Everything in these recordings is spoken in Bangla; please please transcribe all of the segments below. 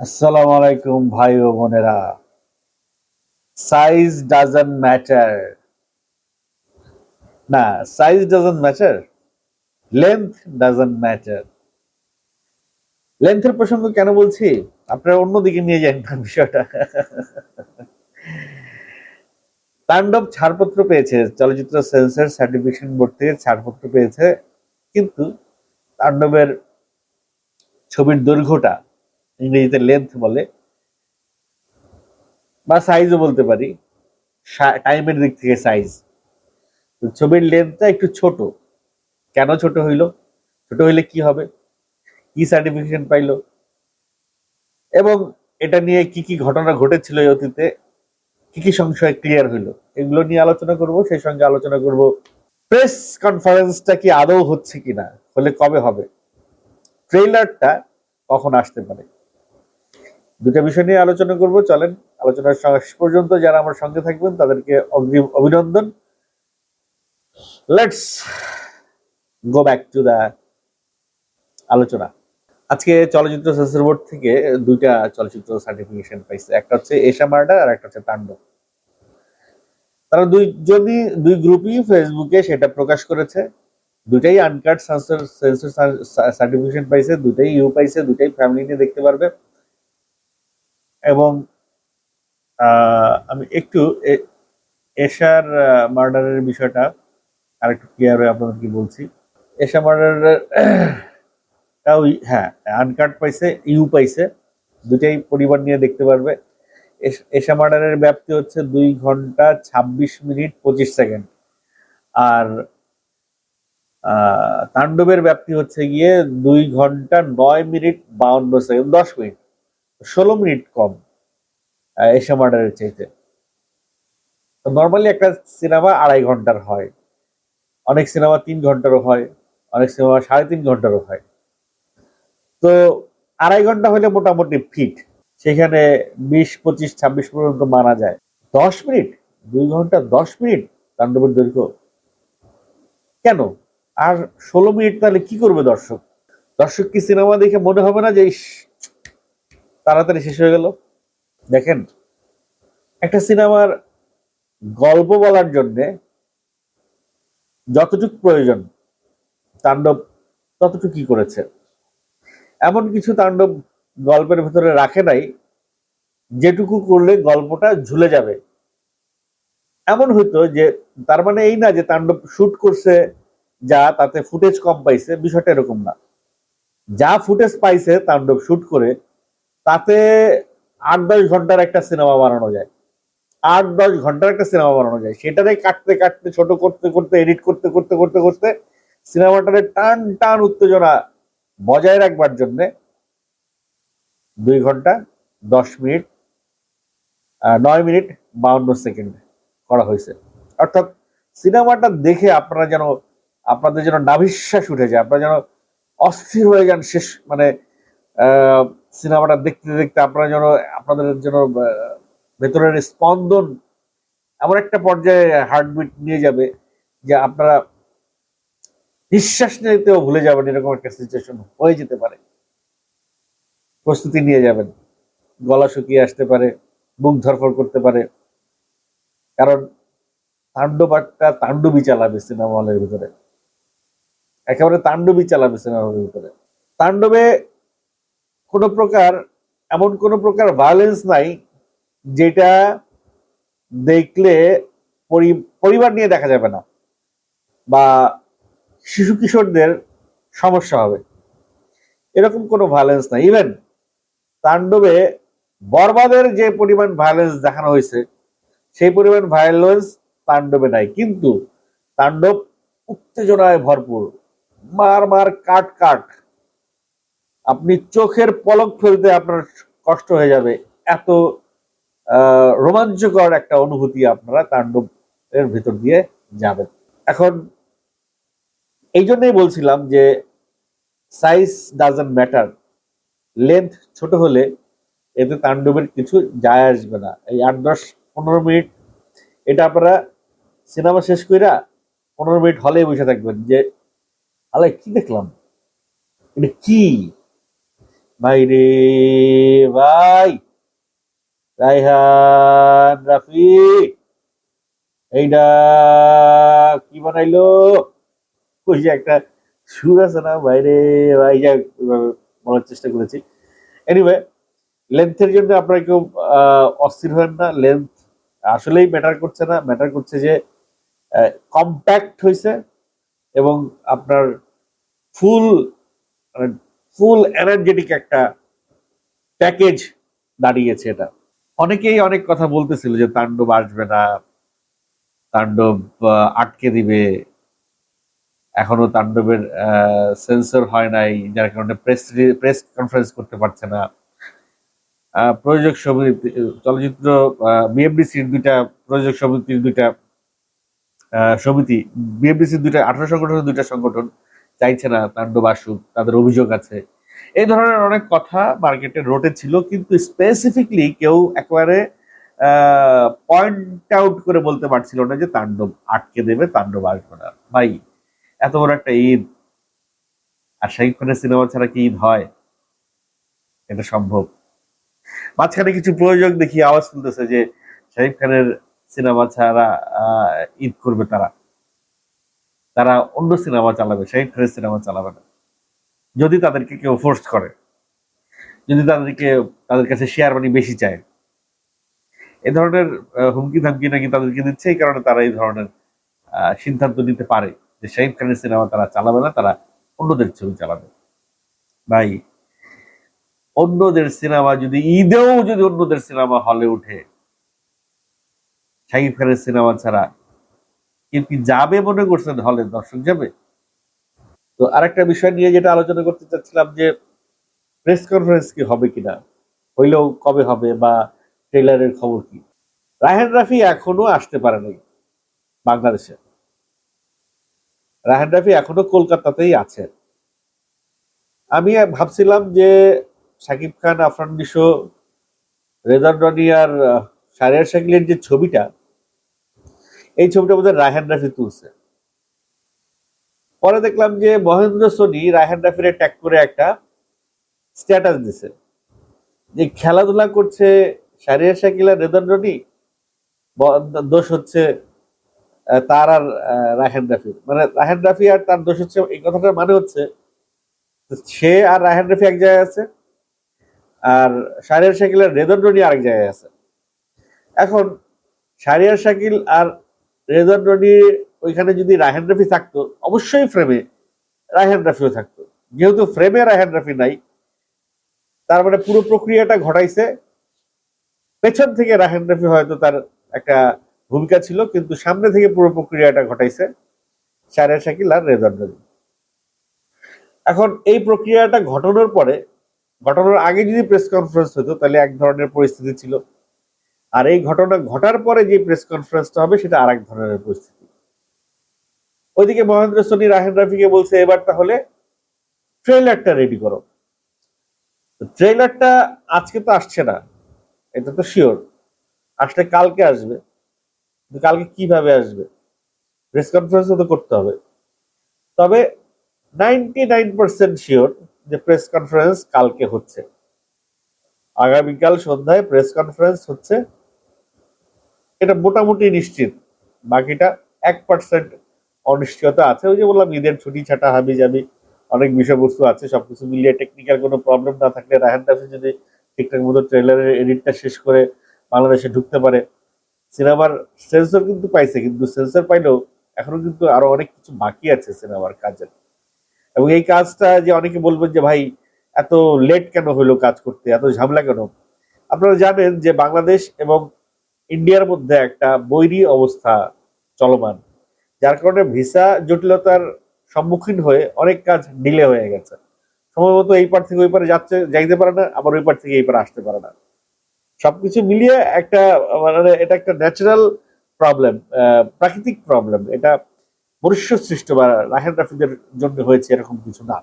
আসসালামু আলাইকুম ভাই ও বোনেরা। সাইজ ডাজন্ট ম্যাটার না size doesn't matter length doesn't matter লেন্থের প্রসঙ্গ কেন বলছি? আপনারা অন্যদিকে নিয়ে যান বিষয়টা। তাণ্ডব ছাড়পত্র পেয়েছে, চলচ্চিত্র সেন্সর সার্টিফিকেশন বোর্ড থেকে ছাড়পত্র পেয়েছে, কিন্তু তাণ্ডবের ছবির দৈর্ঘ্যটা ইংরেজিতে লেন্থ বলে, বা সাইজও বলতে পারি টাইমের দিক থেকে সাইজ ছবির লেন্থটা একটু ছোট। কেন ছোট হইল? ছোট হইলে কি হবে? কি সার্টিফিকেশন পাইলো? এবং এটা নিয়ে কি কি ঘটনা ঘটেছিল এই অতীতে? কি কি সংশয় ক্লিয়ার হইল? এগুলো নিয়ে আলোচনা করব, সেই সঙ্গে আলোচনা করব। প্রেস কনফারেন্সটা কি আদৌ হচ্ছে কিনা? হলে কবে হবে? ট্রেলারটা কখন আসতে পারে? দুটা বিষয় নিয়ে আলোচনা করব। চলেন, আলোচনার শেষ পর্যন্ত যারা আমার সঙ্গে থাকবেন, তাদেরকে অগ্রিম অভিনন্দন। Let's go back to the আলোচনা। আজকে চলচ্চিত্র সেন্সর বোর্ড থেকে দুইটা চলচ্চিত্র সার্টিফিকেশন পাইছে। একটা হচ্ছে এশা মার্ডার আর একটা হচ্ছে তাণ্ডব। তারা দুইজনই দুই গ্রুপই ফেসবুকে সেটা প্রকাশ করেছে দুটাই আনকাট সেন্সর সেন্সর সার্টিফিকেশন পাইছে দুটাই ইউ পাইছে দুটাই ফ্যামিলি নিয়ে দেখতে পারবে। এবং আমি একটু এশার মার্ডারের বিষয়টা আর একটু ক্লিয়ার হয়ে আপনাদেরকে বলছি। এশা মার্ডারের হ্যাঁ আনকাট পাইছে ইউ পাইছে দুটাই পরিবার নিয়ে দেখতে পারবে। এশা মার্ডারের ব্যাপ্তি হচ্ছে দুই ঘণ্টা ছাব্বিশ মিনিট পঁচিশ সেকেন্ড। আর তাণ্ডবের ব্যাপ্তি হচ্ছে গিয়ে দুই ঘণ্টা নয় মিনিট বাউন্ন সেকেন্ড, দশ মিনিট। ষোলো মিনিট কম এশিয়া মার্ডারের চাইতে। নর্মালি একটা সিনেমা আড়াই ঘণ্টার হয়। অনেক সিনেমা তিন ঘন্টারও হয়, অনেক সিনেমা সাড়ে তিন ঘন্টারও হয়। তো আড়াই ঘণ্টা হলে মোটামুটি ফিট সেখানে বিশ, পঁচিশ, ছাব্বিশ পর্যন্ত মানা যায়। দশ মিনিট, দুই ঘণ্টা দশ মিনিট তাণ্ডবের দৈর্ঘ্য। কেন? আর ষোলো মিনিট তাহলে কি করবে দর্শক? দর্শক কি সিনেমা দেখে মনে হবে না যে তাড়াতাড়ি শেষ হয়ে গেল। দেখেন, একটা সিনেমার গল্প বলার জন্য যতটুকু প্রয়োজন তাণ্ডব ততটুকু করেছে। এমন কিছু তাণ্ডব গল্পের ভেতরে রাখে নাই, যেটুকু করলে গল্পটা ঝুলে যাবে। এমন হইতো যে, তার মানে এই না যে তাণ্ডব শুট করছে, যা তাতে ফুটেজ কম পাইছে, বিষয়টা এরকম না। যা ফুটেজ পাইছে তাণ্ডব শুট করে তাতে আট দশ ঘণ্টার একটা সিনেমা বানানো যায়। আট দশ ঘণ্টার একটা সিনেমা বানানো যায়। সেটারে কাটতে কাটতে, ছোট করতে করতে এডিট করতে করতে করতে করতে সিনেমাটারে টান টান উত্তেজনা বজায় রাখবার জন্য দুই ঘণ্টা, দশ মিনিট নয় মিনিট, বাউন্ন সেকেন্ড করা হয়েছে। অর্থাৎ সিনেমাটা দেখে আপনারা যেন, আপনাদের যেন নাভিশ্বাস উঠে যায়, আপনারা যেন অস্থির হয়ে যান শেষ মানে সিনেমাটা দেখতে দেখতে আপনারা যেন, আপনাদের যেন ভেতরের স্পন্দন এমন একটা পর্যায়ে হার্টবিট নিয়ে যাবে যে আপনারা নিঃশ্বাস নিতেও ভুলে যাবেন এরকম একটা সিচুয়েশন হয়ে যেতে পারে। প্রস্তুতি নিয়ে যাবেন। গলা শুকিয়ে আসতে পারে বুক ধরফর করতে পারে। কারণ তাণ্ডবাটটা তাণ্ডবই চালাবে সিনেমা হলের ভিতরে। একেবারে তাণ্ডবই চালাবে সিনেমা হলের ভিতরে। তাণ্ডবে কোনো প্রকার, এমন কোনো প্রকার ভায়োলেন্স নাই যেটা দেখলে পরিবার নিয়ে দেখা যাবে না বা শিশু কিশোরদের সমস্যা হবে। এরকম কোনো ভায়োলেন্স নাই। ইভেন তাণ্ডবে বরবাদের যে পরিমাণ ভায়োলেন্স দেখানো হয়েছে, সেই পরিমাণ ভায়োলেন্স তাণ্ডবে নাই। কিন্তু তাণ্ডব উত্তেজনায় ভরপুর। মার মার কাট কাট আপনি চোখের পলক ফেলতে আপনার কষ্ট হয়ে যাবে। এত রোমাঞ্চকর একটা অনুভূতি আপনারা তাণ্ডব এর ভিতর দিয়ে যাবেন। এখন এই জন্যই বলছিলাম যে সাইজ ডাজন্ট ম্যাটার। লেন্থ ছোট হলে এতে তাণ্ডবের কিছু যায় আসবে না। এই আট, দশ, পনেরো মিনিট এটা আপনারা সিনেমা শেষ কইরা পনেরো মিনিট হলে বসে থাকবেন যে আলাই কি দেখলাম? এটা কি? ভাই রে ভাই। রাইহান রাফি এইটা কি বানাইলো? ওই যে একটা সুর আছে না বাইরে ভাই যা বলার চেষ্টা করেছি। এনিওয়ে লেন্থের জন্য আপনারা কেউ অস্থির হবেন না। লেন্থ আসলেই ম্যাটার করছে না। ম্যাটার করছে যে কম্প্যাক্ট হয়েছে এবং আপনার ফুল ফুল এনার্জেটিক একটা প্যাকেজ দাঁড়িয়েছে এটা। অনেকেই অনেক কথা বলতেছিল যে তাণ্ডব আসবে না, তাণ্ডব আটকে দিবে। এখনও তাণ্ডবের সেন্সর হয় নাই, যার কারণে প্রেস প্রেস কনফারেন্স করতে পারছে না। প্রযোজক সমিতি, চলচ্চিত্র বিএফডিসির দুইটা, প্রযোজক সমিতির দুইটা সমিতি বিএফডিসির দুইটা আঠারো সংগঠনের দুইটা সংগঠন চাইছে না, তাণ্ডব আসুক, তাদের অভিযোগ আছে। এই ধরনের অনেক কথা মার্কেটে রোটে ছিল, কিন্তু স্পেসিফিকলি কেউ একেবারে পয়েন্ট আউট করে বলতে পারছিল না যে তাণ্ডব আটকে দেবে, তাণ্ডব আসবে না। ভাই, এত বড় একটা ঈদ। আর শাহিদ খানের সিনেমা ছাড়া কি ঈদ হয়? এটা সম্ভব। মাঝখানে কিছু প্রয়োজক দেখি, আওয়াজ তুলতেছে যে শাহিদ খানের সিনেমা ছাড়া ঈদ করবে তারা। তারা অন্য সিনেমা চালাবে শাহিদ খানের সিনেমা চালাবে না। যদি তাদেরকে কেউ ফোর্স করে, যদি তাদেরকে, তাদের কাছে শেয়ার মানি বেশি চায়। এ ধরনের হুমকি ধামকি নাকি তাদেরকে দিচ্ছে, এই কারণে তারা এই ধরনের সিদ্ধান্ত নিতে পারে যে শাহিদ খানের সিনেমা তারা চালাবে না, তারা অন্যদের ছবি চালাবে। ভাই, অন্যদের সিনেমা যদি, ঈদেও যদি অন্যদের সিনেমা হলে উঠে শাহিদ খানের সিনেমা ছাড়া কেউ কি যাবে মনে করছেন হলে দর্শক যাবে? তো আরেকটা বিষয় নিয়ে যেটা আলোচনা করতে চাচ্ছিলাম যে প্রেস কনফারেন্স কি হবে কিনা? হইলেও কবে হবে বা ট্রেলারের খবর কি? রায়হান রাফি এখনও আসতে পারে নাই বাংলাদেশে। রায়হান রাফি এখনও কলকাতাতেই আছে। আমি ভাবছিলাম যে শাকিব খান আফরান নিশো রেজার আহ, শারিয়ার শাকিলের যে ছবিটা এই ছবিটা বোধহয় রায়হান রাফি তুলছে। পরে দেখলাম যে মহেন্দ্র সোনি রায়হান রাফিরে ট্যাগ করে একটা স্ট্যাটাস দিছে। যে খেলাধুলা করছে শারিয়ার শাকিল রেদন রনি দোষ হচ্ছে তার আর আহ, রায়হান রাফির। মানে রায়হান রাফি আর তার দোষ হচ্ছে এই কথাটার মানে হচ্ছে সে আর রায়হান রাফি এক জায়গায় আছে আর শারিয়ার শাকিল আর রেদন রনি আরেক জায়গায় আছে। এখন শারিয়ার শাকিল আর রেদন রনি ওইখানে যদি রায়হান রাফি থাকতো, অবশ্যই ফ্রেমে রায়হান রাফিও থাকতো। যেহেতু ফ্রেমে রায়হান রাফি নাই, তার মানে পুরো প্রক্রিয়াটা ঘটাইছে। পেছন থেকে রায়হান রাফি হয়তো তার একটা ভূমিকা ছিল, কিন্তু সামনে থেকে পুরো প্রক্রিয়াটা ঘটাইছে শারিয়ার শাকিল আর রেদন রনি। এখন এই প্রক্রিয়াটা ঘটানোর পরে, ঘটানোর আগে যদি প্রেস কনফারেন্স হতো, তাহলে এক ধরনের পরিস্থিতি ছিল। আর এই ঘটনা ঘটার পরে যে প্রেস কনফারেন্সটা হবে, সেটা আরেক ধরনের পরিস্থিতি। ওইদিকে মহেন্দ্র সোনি রাহেন রাফিকে বলছে, এবার তাহলে ট্রেলারটা রেডি করো। ট্রেলারটা আজকে তো আসছে না, এটা তো শিওর আসলে কালকে আসবে। কালকে কীভাবে আসবে? প্রেস কনফারেন্স তো করতে হবে। তবে নাইনটি নাইন পার্সেন্ট শিওর যে প্রেস কনফারেন্স কালকে হচ্ছে। আগামীকাল সন্ধ্যায় প্রেস কনফারেন্স হচ্ছে এটা মোটামুটি নিশ্চিত। বাকিটা এক পার্সেন্ট অনিশ্চয়তা আছে। ওই যে বললাম, ঈদের ছুটি, ছাটা হাবি যাবি অনেক বিষয়বস্তু আছে, সবকিছু মিলিয়ে টেকনিক্যাল কোনো প্রবলেম না থাকলে রাহান রাফি যদি ঠিকঠাক মতো ট্রেলারের এডিটটা শেষ করে বাংলাদেশে ঢুকতে পারে। সিনেমার সেন্সর কিন্তু পাইছে, কিন্তু সেন্সর পাইলেও এখনও কিন্তু আরও অনেক কিছু বাকি আছে সিনেমার কাজের। এবং এই কাজটা যে অনেকে বলবেন যে, ভাই, এত লেট কেন হলো কাজ করতে? এত ঝামেলা কেন? আপনারা জানেন যে বাংলাদেশ এবং ইন্ডিয়ার মধ্যে একটা বৈরী অবস্থা চলমান, যার কারণে ভিসা জটিলতার সম্মুখীন হয়ে অনেক কাজ ডিলে হয়ে গেছে। সম্ভবত এই পার থেকে ওই পারে যাচ্ছে, যাইতে পারে না, আবার ওই পার থেকে এই পারে আসতে পারে না। সবকিছু মিলিয়ে একটা মানে এটা একটা ন্যাচারাল প্রবলেম প্রাকৃতিক প্রবলেম এটা মনুষ্য সৃষ্ট বা রাহেন রাফিদের জন্য হয়েছে এরকম কিছু না।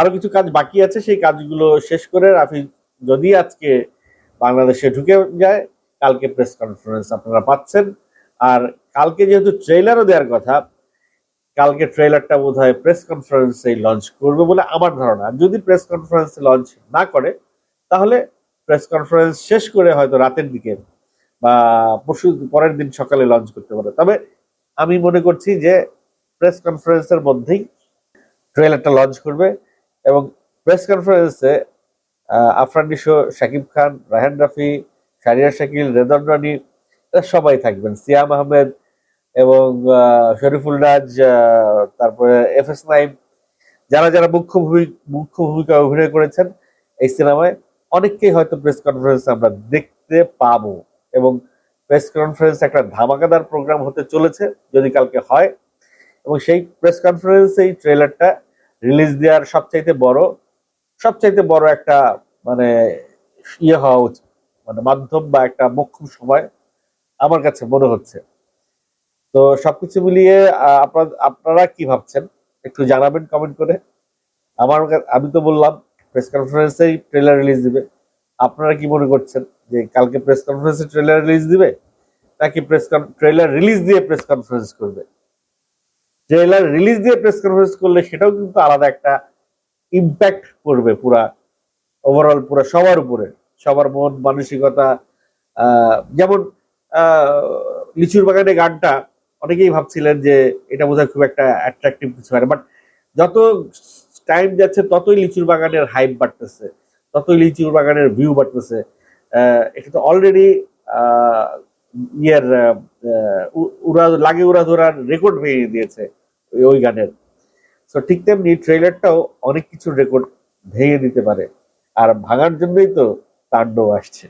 আরও কিছু কাজ বাকি আছে, সেই কাজগুলো শেষ করে রাফি, যদি আজকে বাংলাদেশে ঢুকে যায়। কালকে প্রেস কনফারেন্স আপনারা পাচ্ছেন। আর কালকে যেহেতু ট্রেলারও দেওয়ার কথা, কালকে ট্রেলারটা বোধ হয় প্রেস কনফারেন্সে লঞ্চ করবে বলে আমার ধারণা। যদি প্রেস কনফারেন্সে লঞ্চ না করে, তাহলে প্রেস কনফারেন্স শেষ করে হয়তো রাতের দিকে বা পরশু, পরের দিন সকালে লঞ্চ করতে পারে। তবে আমি মনে করছি যে প্রেস কনফারেন্সের মধ্যেই ট্রেলারটা লঞ্চ করবে এবং প্রেস কনফারেন্সে আফরান নিশো, শাকিব খান রাহান রাফি, শারিয়া শাকিল, রেদন রানী সবাই থাকবেন। সিয়াম আহমেদ এবং শরীফুল রাজ তারপরে এফ এস নাইম যারা যারা মুখ্য ভূমি- মুখ্য ভূমিকা অভিনয় করেছেন এই সিনেমায়, অনেককেই হয়তো প্রেস কনফারেন্স আমরা দেখতে পাবো। এবং প্রেস কনফারেন্স একটা ধামাকাদার প্রোগ্রাম হতে চলেছে, যদি কালকে হয়। এবং সেই প্রেস কনফারেন্সে এই ট্রেলারটা রিলিজ দেওয়ার সবচাইতে বড় সবচাইতে বড় একটা মানে ইয়ে হওয়া উচিত। মানে মাধ্যম বা একটা মোক্ষম সময় আমার কাছে মনে হচ্ছে। তো সবকিছু মিলিয়ে আপনার- কি ভাবছেন? একটু জানাবেন কমেন্ট করে। আমার আমি তো বললাম প্রেস কনফারেন্সেই ট্রেলার রিলিজ দিবে। আপনারা কি মনে করছেন যে কালকে প্রেস কনফারেন্সে ট্রেলার রিলিজ দিবে? নাকি প্রেস ট্রেলার রিলিজ দিয়ে প্রেস কনফারেন্স করবে? ট্রেলার রিলিজ দিয়ে প্রেস কনফারেন্স করলে সেটাও কিন্তু আলাদা একটা ইম্প্যাক্ট করবে পুরা ওভারঅল পুরো সবার উপরে, সবার মন, মানসিকতা যেমন লিচুর বাগানে গানটা অনেকেই ভাবছিলেন যে এটা বোধহয় খুব একটা অ্যাট্রাকটিভ কিছু হয় বাট যত টাইম যাচ্ছে ততই লিচুর বাগানের হাইপ বাড়তেছে, ততই লিচুর বাগানের ভিউ বাড়তেছে এটা তো অলরেডি ইয়ের উড়া, লাগে উড়া ধরার রেকর্ড ভেঙে দিয়েছে ওই- ওই গানের। তো ঠিক তেমনি ট্রেলারটাও অনেক কিছু রেকর্ড ভেঙে দিতে পারে। আর ভাঙার জন্যই তো তাণ্ডব আসছে।